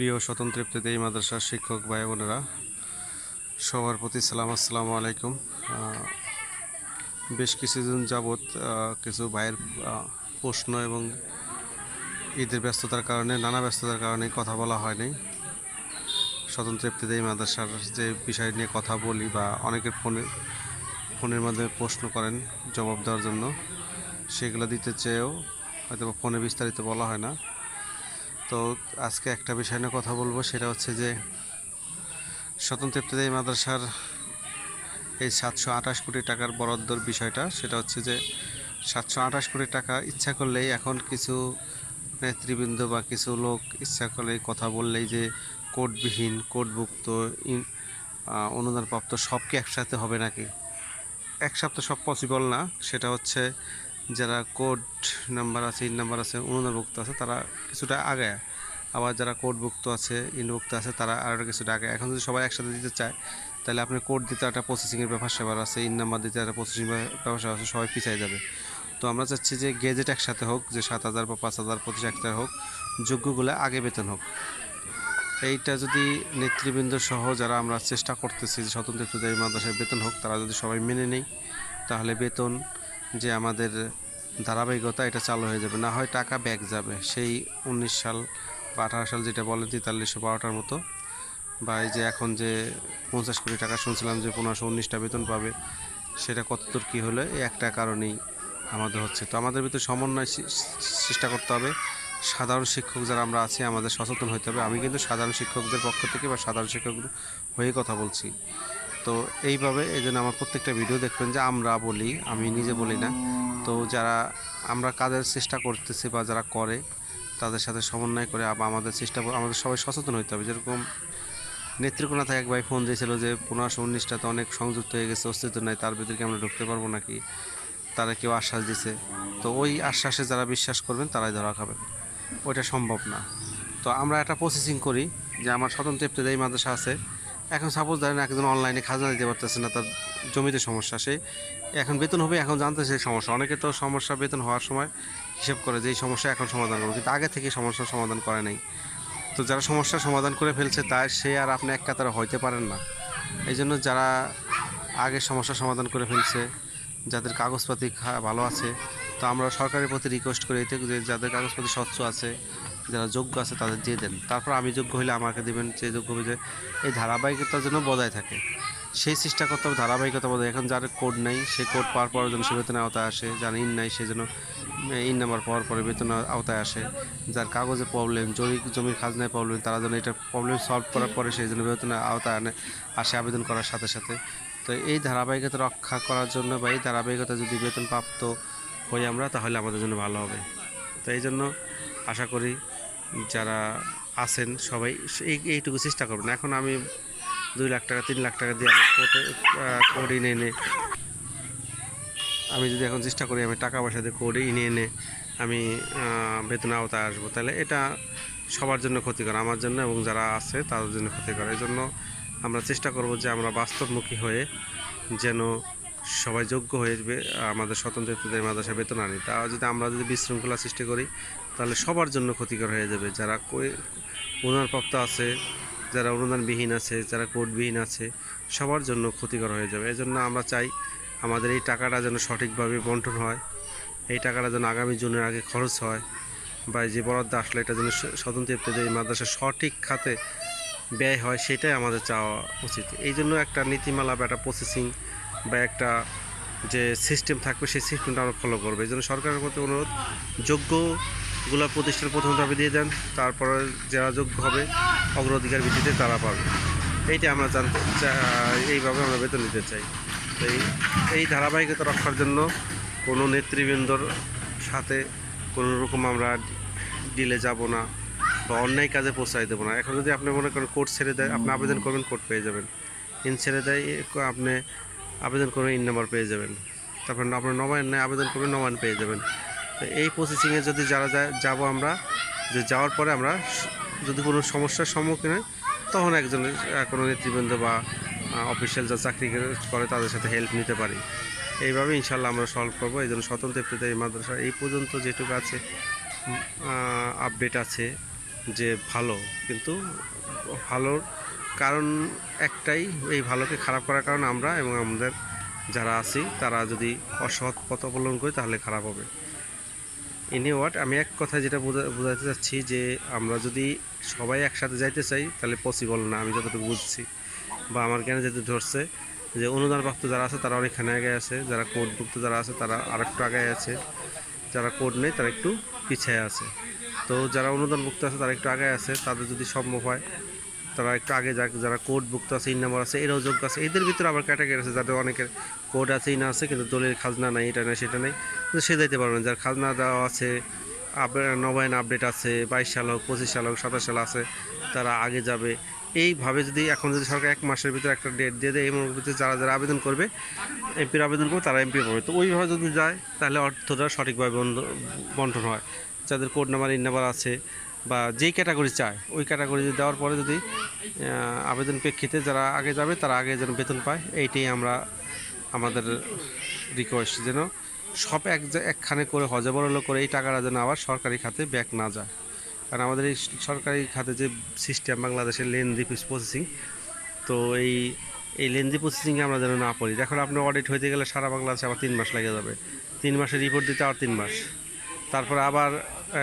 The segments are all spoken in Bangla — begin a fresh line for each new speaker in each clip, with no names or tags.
প্রিয় স্বতন্ত্র ইবতেদায়ী মাদ্রাসার শিক্ষক ভাই বোনেরা, সবার প্রতি সালাম, আসসালামু আলাইকুম। বেশ কিছুদিন যাবৎ কিছু ভাইয়ের প্রশ্ন এবং ঈদের ব্যস্ততার কারণে, নানা ব্যস্ততার কারণে কথা বলা হয়নি। স্বতন্ত্র ইবতেদায়ী মাদ্রাসার যে বিষয় নিয়ে কথা বলি বা অনেকের ফোনে, ফোনের মাধ্যমে প্রশ্ন করেন জবাব দেওয়ার জন্য, সেগুলো দিতে চেয়েও হয়তো ফোনে বিস্তারিত বলা হয় না। তো আজকে একটা বিষয় নিয়ে কথা বলব, সেটা হচ্ছে যে স্বতন্ত্র ইবতেদায়ী মাদ্রাসার এই সাতশো আঠাশ কোটি টাকার বরাদ্দর বিষয়টা। সেটা হচ্ছে যে সাতশো আঠাশ কোটি টাকা ইচ্ছা করলেই এখন কিছু নেতৃবৃন্দ বা কিছু লোক ইচ্ছা করলেই কথা বললেই যে কোডবিহীন, কোডভুক্ত অনুদানপ্রাপ্ত সব কি একসাথে হবে নাকি? একসাথে সব পসিবল না। সেটা হচ্ছে যারা কোড নাম্বার আছে ইন নাম্বার আছে, অনুদানভুক্ত আছে, তারা কিছুটা আগে। আবার যারা কোডভুক্ত আছে ইনভুক্ত আছে, তারা আরও কিছুটা আগে। এখন যদি সবাই একসাথে দিতে চায়, তাহলে আপনি কোড দিতে একটা প্রসেসিংয়ের ব্যাপার স্যাপার আছে ইন নাম্বার দিতে একটা প্রসেসিং ব্যাপার স্যাপার আছে, সবাই পিছিয়ে যাবে। তো আমরা চাচ্ছি যে গেজেট একসাথে হোক, যে সাত হাজার বা পাঁচ হাজার পঁচিশ একসাথে হোক, যোগ্যগুলো আগে বেতন হোক। এইটা যদি নেতৃবৃন্দ সহ যারা আমরা চেষ্টা করতেছি যে স্বতন্ত্র ইবতেদায়ী মাদ্রাসায় বেতন হোক, তারা যদি সবাই মেনে নেই, তাহলে বেতন যে আমাদের ধারাবাহিকতা এটা চালু হয়ে যাবে। না হয় টাকা ব্যাক যাবে। সেই উনিশ সাল বা আঠারো সাল যেটা বলে তেতাল্লিশশো বারোটার মতো। বা এই যে এখন যে পঞ্চাশ কোটি টাকা শুনছিলাম যে পনেরোশো উনিশটা বেতন পাবে, সেটা কতদূর কী হলো, এই একটা কারণেই আমাদের হচ্ছে। তো আমাদের ভিতরে সমন্বয় চেষ্টা করতে হবে। সাধারণ শিক্ষক যারা আমরা আছি, আমাদের সচেতন হতে হবে। আমি কিন্তু সাধারণ শিক্ষকদের পক্ষ থেকে বা সাধারণ শিক্ষক হয়ে কথা বলছি। তো এইভাবে এই জন্য আমার প্রত্যেকটা ভিডিও দেখবেন যে আমরা বলি, আমি নিজে বলি না। তো যারা আমরা কাজের চেষ্টা করতেছি বা যারা করে, তাদের সাথে সমন্বয় করে আবার আমাদের চেষ্টা আমাদের সবাই সচেতন হতে হবে। যেরকম নেত্রকোনা থেকে এক ভাই ফোন দিয়েছিল যে পনেরোশো উনিশটা তো অনেক সংযুক্ত হয়ে গেছে, অস্তিত্ব নাই, তার ভিতরে কি আমরা ঢুকতে পারব নাকি? তারা কেউ আশ্বাস দিছে। তো ওই আশ্বাসে যারা বিশ্বাস করবেন, তারাই ধরা খাবেন। ওইটা সম্ভব না। তো আমরা একটা প্রসেসিং করি যে আমার স্বতন্ত্র ইবতেদায়ী মাদ্রাসা আছে। এখন সাপোজ ধরেন একজন অনলাইনে খাজনা দিতে পারতেছে না, তার জমিতে সমস্যা, সে এখন বেতন হবে, এখন জানতেছে সমস্যা। অনেকে তো সমস্যা বেতন হওয়ার সময় হিসেব করে যে এই সমস্যা এখন সমাধান করবে, কিন্তু আগে থেকে সমস্যার সমাধান করে নাই। তো যারা সমস্যার সমাধান করে ফেলছে তাই সে আর আপনি এক কাতারে হইতে পারেন না। এই জন্য যারা আগে সমস্যার সমাধান করে ফেলছে যাদের কাগজপাতি ভালো আছে। তো আমরা সরকারের প্রতি রিকোয়েস্ট করি এতে যে যাদের কাগজপাতি স্বচ্ছ আছে, যারা যোগ্য আছে তাদের দিয়ে দেন। তারপর আমি যোগ্য হলে আমাকে দেবেন যে যোগ্য যে এই ধারাবাহিকতার জন্য বজায় থাকে। সেই চেষ্টা করতে হবে ধারাবাহিকতা বজায়। এখন যার কোড নেই, সে কোড পাওয়ার পর যেন সে বেতনের আওতায় আসে, যার ইন নাই, সে যেন ইন নাম্বার পাওয়ার পরে বেতনের আওতায় আসে। যার কাগজে প্রবলেম জমি জমির খাজনায় প্রবলেম তারা যেন এটা প্রবলেম সলভ করার পরে সেই জন্য বেতনের আওতায় আনে, আসে আবেদন করার সাথে সাথে। তো এই ধারাবাহিকতা রক্ষা করার জন্য বা এই ধারাবাহিকতা যদি বেতন প্রাপ্ত হই আমরা, তাহলে আমাদের জন্য ভালো হবে। তো এই জন্য আশা করি যারা আছেন সবাই এই, এইটুকু চেষ্টা করবেন। এখন আমি দুই লাখ টাকা, তিন লাখ টাকা দিয়ে আমি কোর্ট এনে এনে আমি যদি এখন চেষ্টা করি আমি টাকা পয়সা দিয়ে কোড এনে এনে আমি বেতন আওতায় আসব, তাহলে এটা সবার জন্য ক্ষতিকর, আমার জন্য এবং যারা আছে তাদের জন্য ক্ষতিকর। এই জন্য আমরা চেষ্টা করব যে আমরা বাস্তবমুখী হয়ে যেন সবাই যোগ্য হয়ে আমাদের স্বতন্ত্র মাদ্রাসা বেতন আনি তা যদি আমরা যদি বিশৃঙ্খলা সৃষ্টি করি, তাহলে সবার জন্য ক্ষতিকর হয়ে যাবে। যারা অনুদানপ্রাপ্ত আছে, যারা অনুদানবিহীন আছে, যারা কোডবিহীন আছে, সবার জন্য ক্ষতিকর হয়ে যাবে। এই জন্য আমরা চাই আমাদের এই টাকাটা যেন সঠিকভাবে বন্টন হয়, এই টাকাটা যেন আগামী জুনের আগে খরচ হয়, বা এই যে বরাদ্দ আসলে, এটা যেন স্বতন্ত্র ইত্যাদি মাদ্রাসা সঠিক খাতে ব্যয় হয় সেটাই আমাদের চাওয়া উচিত। এই জন্য একটা নীতিমালা বা একটা প্রসেসিং বা একটা যে সিস্টেম থাকবে সেই সিস্টেমটা আমরা ফলো করব। এই জন্য সরকারের প্রতি অনুরোধ, যোগ্যগুলো প্রতিষ্ঠান প্রথমভাবে দিয়ে দেন, তারপরে যারা যোগ্য হবে, অগ্রাধিকার ভিত্তিতে তারা পাবে। এইটা আমরা জানতে এইভাবে আমরা বেতন দিতে চাই। এই এই ধারাবাহিকতা রক্ষার জন্য কোনো নেতৃবৃন্দর সাথে কোনো রকম আমরা ডিলে যাব না। বা অন্যায় কাজে পৌঁছাই দেবো না। এখন যদি আপনি মনে করেন কোর্ট ছেড়ে দেয়, আপনি আবেদন করবেন, কোর্ট পেয়ে যাবেন। ইন ছেড়ে দেয় আপনি আবেদন করবেন ইন নাম্বার পেয়ে যাবেন। তারপর আপনার নবায়ন নেয় আবেদন করবেন নবায়ন পেয়ে যাবেন। তো এই প্রসেসিংয়ে যদি যারা যাব আমরা, যে যাওয়ার পরে আমরা যদি কোনো সমস্যার সম্মুখীন হয়, তখন একজনের কোনো নেতৃবৃন্দ বা অফিসিয়াল যা চাকরি করে তাদের সাথে হেল্প নিতে পারি। এইভাবে ইনশাল্লাহ আমরা সলভ করব। এই জন্য স্বতন্ত্র এই মাদ্রাসা এই পর্যন্ত যেটুকু আছে আপডেট আছে। যে ভালো, কিন্তু ভালোর কারণ একটাই, এই ভালোকে খারাপ করার কারণ আমরা এবং আমাদের যারা আছি, তারা যদি অসৎ পথ অবলম্বন করি তাহলে খারাপ হবে। এনি ওয়াট আমি এক কথা যেটা বোঝা- বোঝাতে চাচ্ছি যে আমরা যদি সবাই একসাথে যাইতে চাই, তাহলে পসিবল না, আমি যতটুকু বুঝছি। বা আমার জ্ঞানে যেতে ধরছে যে অনুদানপ্রাপ্ত যারা আছে, তারা অনেকখানে আগে আছে, যারা কোডভুক্ত যারা আছে, তারা আরেকটু আগে আছে, যারা কোড নেই, তারা একটু পিছিয়ে আছে। তো যারা অনুদানভুক্ত আছে, তারা একটু আগে আছে, তাদের যদি সম্ভব হয়, তারা একটু আগে যাক, যারা কোডভুক্ত আছে ইন নাম্বার আছে, এরাও যোগ্য আছে। এদের ভিতরে আবার ক্যাটাগরি আছে, যাদের অনেকের কোড আছে ইন আছে, কিন্তু দলের খাজনা নাই, এটা নাই, সেটা নেই। কিন্তু সে যাইতে পারবে না, যার খাজনা দেওয়া আছে নবায়ন আপডেট আছে, বাইশ সাল হোক, পঁচিশ সাল হোক, সাতাশ সাল আছে, তারা আগে যাবে। এইভাবে যদি এখন যদি সরকার এক মাসের ভিতরে একটা ডেট দিয়ে দেয়, এই ভিতরে যারা যারা আবেদন করবে এমপির আবেদন করবে, তারা এমপি পাবে। তো ওইভাবে যদি যায়, তাহলে অর্থটা সঠিকভাবে বন্ধ- বন্টন হয়। যাদের কোড নাম্বার ইন নাম্বার আছে বা যেই ক্যাটাগরি চায়, ওই ক্যাটাগরি দেওয়ার পরে যদি আবেদন প্রেক্ষিতে যারা আগে যাবে, তারা আগে যেন বেতন পায়, এইটাই আমরা, আমাদের রিকোয়েস্ট যেন সব এক একখানে করে হজবরল করে এই টাকাটা যেন আবার সরকারি খাতে ব্যাক না যায়। কারণ আমাদের এই সরকারি খাতে যে সিস্টেম বাংলাদেশের লেনদি প্রসেসিং তো এই এই লেনদি প্রসেসিংয়ে আমরা যেন না পড়ি। এখন আপনার অডিট হইতে গেলে সারা বাংলাদেশে আবার তিন মাস লেগে যাবে। তিন মাসের রিপোর্ট দিতে আবার তিন মাস। তারপরে আবার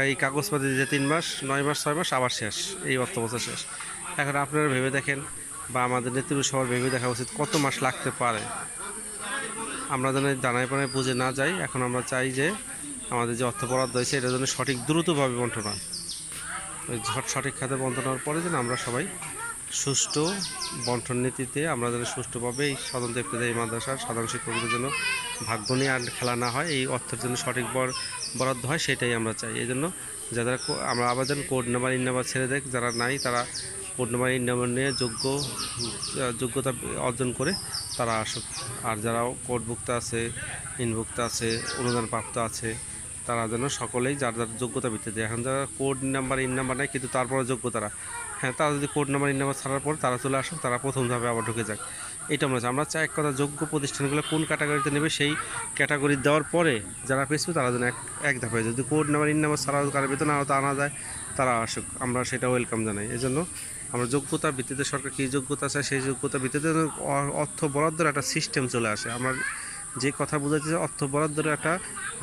এই কাগজপাতি যে তিন মাস, নয় মাস, ছয় মাস, আবার শেষ। এই অর্থ বছর শেষ। এখন আপনারা ভেবে দেখেন বা আমাদের নেতৃত্ব সবার ভেবে দেখা উচিত কত মাস লাগতে পারে। আমরা যেন এই দানায় পানায় বুঝে না যাই, এখন আমরা চাই যে আমাদের যে অর্থ বরাদ্দ হয়েছে, এটা যেন সঠিক দ্রুতভাবে বন্টন হয়। ঝট সঠিক খাতে বন্টন হওয়ার পরে যেন আমরা সবাই সুষ্ঠু বন্টন নীতিতে আমরা যেন সুষ্ঠুভাবে এই স্বতন্ত্র ইফতেদায়ী মাদ্রাসার সাধারণ শিক্ষকদের জন্য ভাগ্য নিয়ে আর খেলা না হয়, এই অর্থের জন্য সঠিক বর বরাদ্দ হয়, সেটাই আমরা চাই। এই জন্য যারা আমরা আবেদন কোড নাম্বার, ইন নাম্বার ছেড়ে দেখ যারা নাই তারা কোড নাম্বার, ইন নাম্বার নিয়ে যোগ্য যোগ্যতা অর্জন করে তারা আসুক। আর যারা কোডভুক্ত আছে, ইনভুক্ত আছে অনুদান প্রাপ্ত আছে, তারা যেন সকলেই যার যার যোগ্যতা ভিত্তিতে এখন যারা কোড নাম্বার, ইন নাম্বার নেয়, কিন্তু তারপরে যোগ্য তারা। হ্যাঁ তারা যদি কোড নাম্বার, ইন নাম্বার ছাড়ার পর তারা চলে আসুক, তারা প্রথম ধাপে আবার ঢুকে যাক। এটা মনে হচ্ছে। আমরা চাই এক কথা, যোগ্য প্রতিষ্ঠানগুলো কোন ক্যাটাগরিতে নেবে সেই ক্যাটাগরি দেওয়ার পরে যারা পেয়েছে তারা যেন এক এক ধাপে যদি কোড নাম্বার ইন নাম্বার সারা কারও বেতন আওতা আনা যায়, তারা আসুক। আমরা সেটা ওয়েলকাম জানাই। এই জন্য আমরা যোগ্যতা ভিত্তিতে সরকার কী যোগ্যতা চায় সেই যোগ্যতা ভিত্তিতে অর্থ বরাদ্দর একটা সিস্টেম চলে আসে। আমরা যে কথা বোঝাচ্ছি অর্থ বরাদ্দের একটা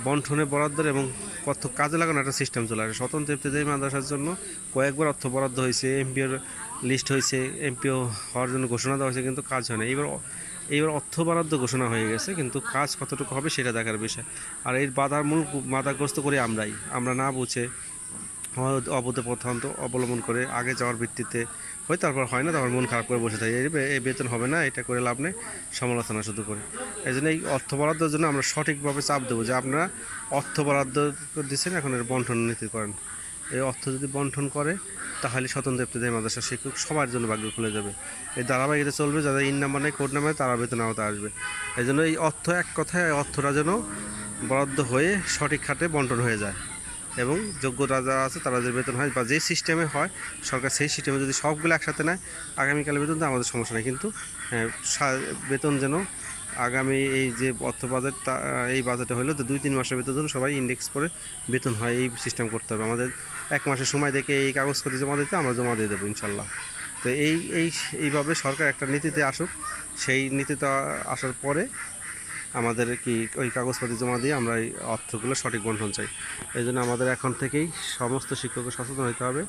বন্টনে বরাদ্দের এবং অর্থ কাজে লাগানো একটা সিস্টেম চলে আসে। স্বতন্ত্র ইফতেদায়ী মাদ্রাসার জন্য কয়েকবার অর্থ বরাদ্দ হয়েছে এমপিওর লিস্ট হয়েছে এমপিও হওয়ার জন্য ঘোষণা দেওয়া হয়েছে, কিন্তু কাজ হয় না। এইবার এইবার অর্থ বরাদ্দ ঘোষণা হয়ে গেছে, কিন্তু কাজ কতটুকু হবে সেটা দেখার বিষয়। আর এর বাধার মূল বাধাগ্রস্ত করে আমরাই। আমরা না বুঝে অবধ প্রথান্ত অবলম্বন করে আগে যাওয়ার ভিত্তিতে হয়, তারপর হয় না, তারপর মন খারাপ করে বসে থাকি। এই বেতন হবে না, এটা করে লাভ নেই, সমালোচনা শুধু করে। এই জন্য এই অর্থ বরাদ্দের জন্য আমরা সঠিকভাবে চাপ দেবো যে আপনারা অর্থ বরাদ্দ দিচ্ছেন এখন এর বন্টন নীতি করেন। এই অর্থ যদি বন্টন করে, তাহলে স্বতন্ত্র ইফতেদায়ী মাদ্রাসা শিক্ষক সবার জন্য ভাগ্য খুলে যাবে। এই ধারাবাহিকতা চলবে যাদের ইন নাম্বার নেই, কোড নাম্বার তারা বেতন আওতা আসবে। এই জন্য এই অর্থ এক কথায় অর্থটা যেন বরাদ্দ হয়ে সঠিক খাতে বন্টন হয়ে যায়। এবং যোগ্যতা যারা আছে তারা যে বেতন হয় বা যে সিস্টেমে হয় সরকার সেই সিস্টেমে যদি সবগুলো একসাথে নেয় আগামীকালে বেতন তো আমাদের সমস্যা নেই। কিন্তু হ্যাঁ, বেতন যেন আগামী এই যে অর্থ বাজেট এই বাজেটে হলো তো দুই তিন মাসের বেতন যেন সবাই ইন্ডেক্স করে বেতন হয় এই সিস্টেম করতে হবে। আমাদের এক মাসের সময় দেখে এই কাগজপত্র জমা দিতে আমরা জমা দিয়ে দেবো ইনশাল্লাহ। তো এই এই এইভাবে সরকার একটা নীতিতে আসুক। সেই নীতিতে আসার পরে আমাদের কি ওই কাগজপাতি জমা দিয়ে আমরা এই অর্থগুলো সঠিক বন্টন চাই। এই জন্য আমাদের এখন থেকেই সমস্ত শিক্ষককে সচেতন হতে হবে,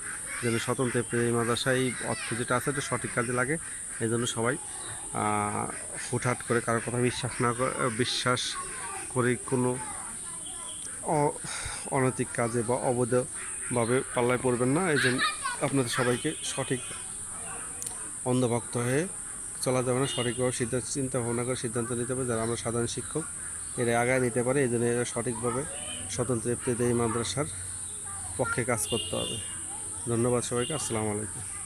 যেন স্বতন্ত্র এই মাদ্রাসায় এই অর্থ যেটা আছে এটা সঠিক কাজে লাগে। এই জন্য সবাই হুটহাট করে কারোর কথা বিশ্বাস না বিশ্বাস করে কোনো অনৈতিক কাজে বা অবৈধভাবে পাল্লায় পড়বেন না। এই জন্য আপনাদের সবাইকে সঠিক অন্ধভক্ত হয়ে চলা যাবে না সঠিকভাবে সিদ্ধান্ত, চিন্তা ভাবনা করে সিদ্ধান্ত নিতে হবে যারা আমরা সাধারণ শিক্ষক, এরা আগায় নিতে পারে, এই জন্য এরা সঠিকভাবে স্বতন্ত্র এই মাদ্রাসার পক্ষে কাজ করতে হবে। ধন্যবাদ সবাইকে, আসসালামু আলাইকুম।